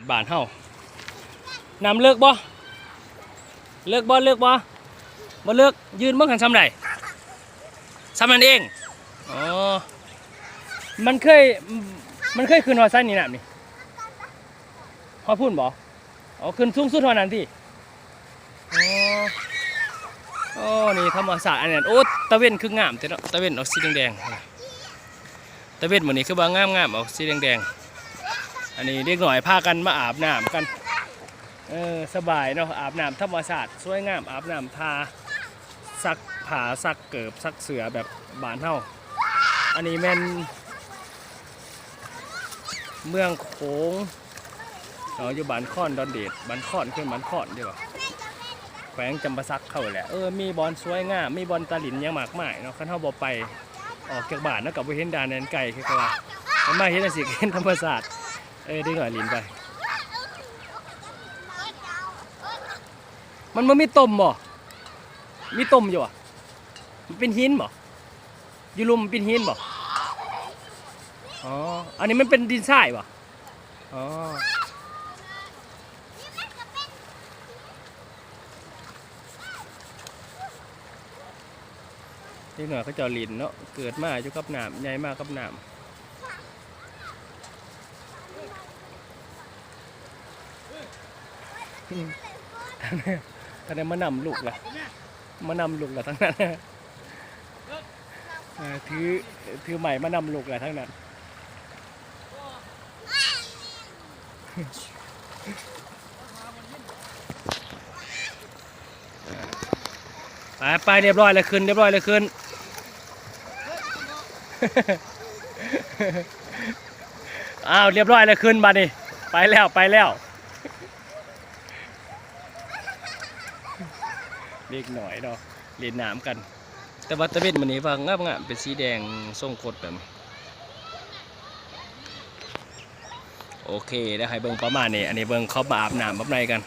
ดบานเฮานำเลิกบ่เลิกบ่เลิกบ่บ่เลิกยืนเบิ่งกันซ้ำใดซ้ำนั่นเองอ๋อมันเคยมันเคยขึ้นฮอดไซนี่น้ำนี่ฮอพุ่นบ่อ๋อขึ้นสูงสุดเท่านั้นที่อ๋อโอ้นี่ธรรมศาสตร์อันนั้นโอ้ตะเวนคืองามแต่เนาะตะเวนออกสีแดงๆตะเว้นมื้อนี้คือว่างามออกสีแดงๆ อันนี้เด็กหน่อยพากันมาอาบน้ำกัน เออสบายเนาะอาบน้ำธรรมชาติสวยงามอาบน้ำทาซักผ้าซักเกิบซักเสือแบบบานเฮาอันนี้แม่นเมืองโขงเราอยู่บ้านค่อนดอนเดดบ้านค่อนคือบ้านค่อนดีกว่าแขวงจำปาสักเข้าแหละเออมีบอลสวยงามมีบอลตาหลินยังมากมายเนาะคันเฮาบ่ไปออกจากบ้านแล้วกับไปเห็นดานแดนไก่คือว่ามันมาเห็นสิเห็นธรรมศาสตร์ ออได้หน่อยลินไป มันมันมีต้มบ่มีต้มอยู่อะมันเป็นหินบ่อยู่ลุมเป็นหินบ่อ๋อ อันนี้มันเป็นดินทรายบ่อ๋อเด็กหน่อยเขาเจะลินเนาะ เกิดมาอยู่กับน้ำใหญ่มากกับน้ำ ทั้งนั้นทั้นั้มานำลูกละมานำลูกละทั้งนั้นถือถือใหม่มานำลูกละทั้งนั้นไปไปเรียบร้อยเลยขึ้นเรียบร้อยเลยขึ้นอ้าวเรียบร้อยเลยขึ้นมาดิไปแล้วไปแล้ว เล็กหน่อยเนาะเล่นน้ำกัน แต่ว่าตะเวนมันนี้ว่างาบงามเป็นสีแดงทรงกดแบบโอเคแล้วให้เบิ้งประมาณนี้อันนี้เบิ้งเขามาอาบน้ำแบบไหนกัน